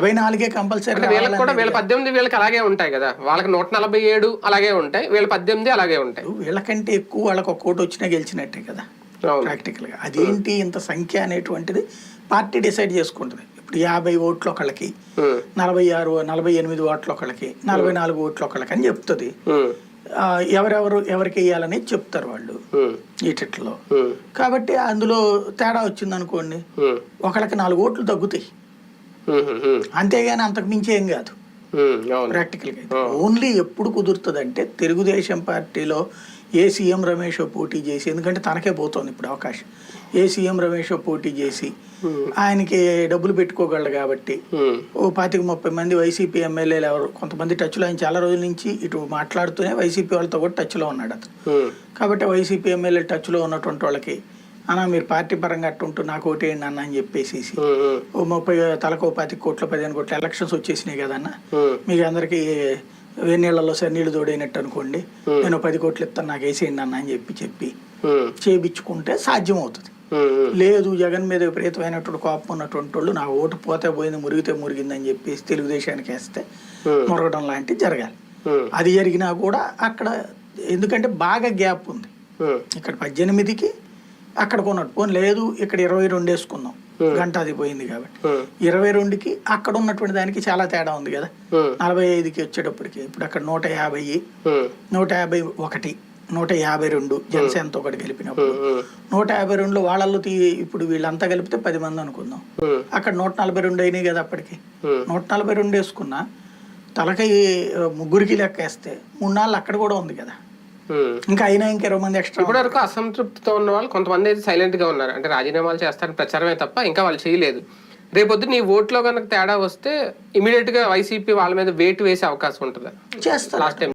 నలభై నాలుగే కంపల్సరీ వీళ్ళకి కూడా వీళ్ళ పద్దెనిమిది వీళ్ళకి అలాగే ఉంటాయి కదా. వాళ్ళకి నూట నలభై ఏడు అలాగే ఉంటాయి. వీళ్ళ పద్దెనిమిది అలాగే ఉంటాయి. వీళ్ళకంటే ఎక్కువ వాళ్ళకి ఒక కోటి వచ్చినా గెలిచినట్టే కదా అవును. ప్రాక్టికల్గా. అదేంటి ఇంత సంఖ్య అనేటువంటిది పార్టీ డిసైడ్ చేసుకుంటుంది. ఇప్పుడు యాభై ఓట్లు ఒకళ్ళకి నలభై ఆరు నలభై ఎనిమిది ఓట్లు ఒకళ్ళకి నలభై నాలుగు ఓట్లు ఒకళ్ళకి అని చెప్తుంది. ఎవరెవరు ఎవరికి వేయాలని చెప్తారు వాళ్ళు ఈటిట్లో కాబట్టి అందులో తేడా వచ్చింది అనుకోండి ఒకళ్ళకి నాలుగు ఓట్లు తగ్గుతాయి. అంతేగాని అంతకు మించి ఏం కాదు. ప్రాక్టికల్గా ఓన్లీ ఎప్పుడు కుదురుతుంది అంటే తెలుగుదేశం పార్టీలో ఏ సీఎం రమేష్ పోటీ చేసి ఎందుకంటే తనకే పోతుంది ఇప్పుడు అవకాశం. ఏ సీఎం రమేష్ పోటీ చేసి ఆయనకి డబ్బులు పెట్టుకోగలడు కాబట్టి ఓ పాతిక ముప్పై మంది వైసీపీ ఎమ్మెల్యేలు ఎవరు కొంతమంది టచ్లో ఆయన చాలా రోజుల నుంచి ఇటు మాట్లాడుతూనే వైసీపీ వాళ్ళతో కూడా టచ్లో ఉన్నాడు అతను. కాబట్టి వైసీపీ ఎమ్మెల్యే టచ్లో ఉన్నటువంటి వాళ్ళకి అన్న మీరు పార్టీ పరంగా అట్టుంటూ నాకు ఓటేయండి అన్న అని చెప్పేసి ఓ ముప్పై తలకు పాతిక కోట్ల పదిహేను కోట్ల ఎలక్షన్స్ వచ్చేసినాయి కదన్న మీకు అందరికీ వేనీళ్ళలో సరి నీళ్ళు తోడైనట్టు అనుకోండి నేను పది కోట్లు ఇస్తాను నాకు వేసేయండి అన్న అని చెప్పి చెప్పి చేయించుకుంటే సాధ్యం అవుతుంది లేదు జగన్ మీద విపరీతమైనటువంటి కోపం ఉన్నటువంటి వాళ్ళు నా ఓటు పోతే పోయింది మురిగితే మురిగిందని చెప్పేసి తెలుగుదేశానికి వేస్తే. మురగడం లాంటివి జరగాలి. అది జరిగినా కూడా అక్కడ ఎందుకంటే బాగా గ్యాప్ ఉంది. ఇక్కడ పద్దెనిమిదికి అక్కడ కొన్నట్టు పోనీ లేదు ఇక్కడ ఇరవై రెండు వేసుకుందాం. గంట అది పోయింది కాబట్టి. ఇరవై రెండుకి అక్కడ ఉన్నటువంటి దానికి చాలా తేడా ఉంది కదా. నలభై ఐదుకి వచ్చేటప్పటికి. ఇప్పుడు అక్కడ నూట యాభై నూట యాభై ఒకటి నూట యాభై రెండు జనసేనతో ఒకటి కలిపినప్పుడు నూట యాభై రెండులో వాళ్ళల్లో తీ ఇప్పుడు వీళ్ళంతా కలిపితే పది మంది అనుకుందాం. అక్కడ నూట నలభై రెండు అయినాయి కదా అప్పటికి. నూట నలభై రెండు వేసుకున్నా తలకి ముగ్గురికి లెక్క వేస్తే మూడు నాలుగు అక్కడ కూడా ఉంది కదా. ఇంకా అయినా ఇంకా ఇరవై మంది ఎక్స్ట్రా ఇప్పటి వరకు అసంతృప్తితో ఉన్న వాళ్ళు కొంతమంది అయితే సైలెంట్గా ఉన్నారు. అంటే రాజీనామాలు చేస్తారని ప్రచారమే తప్ప ఇంకా వాళ్ళు చేయలేదు. రేపొద్దు నీ ఓట్లో కనుక తేడా వస్తే ఇమీడియట్గా వైసీపీ వాళ్ళ మీద వేటు వేసే అవకాశం ఉంటుందా? చేస్తారు. Last time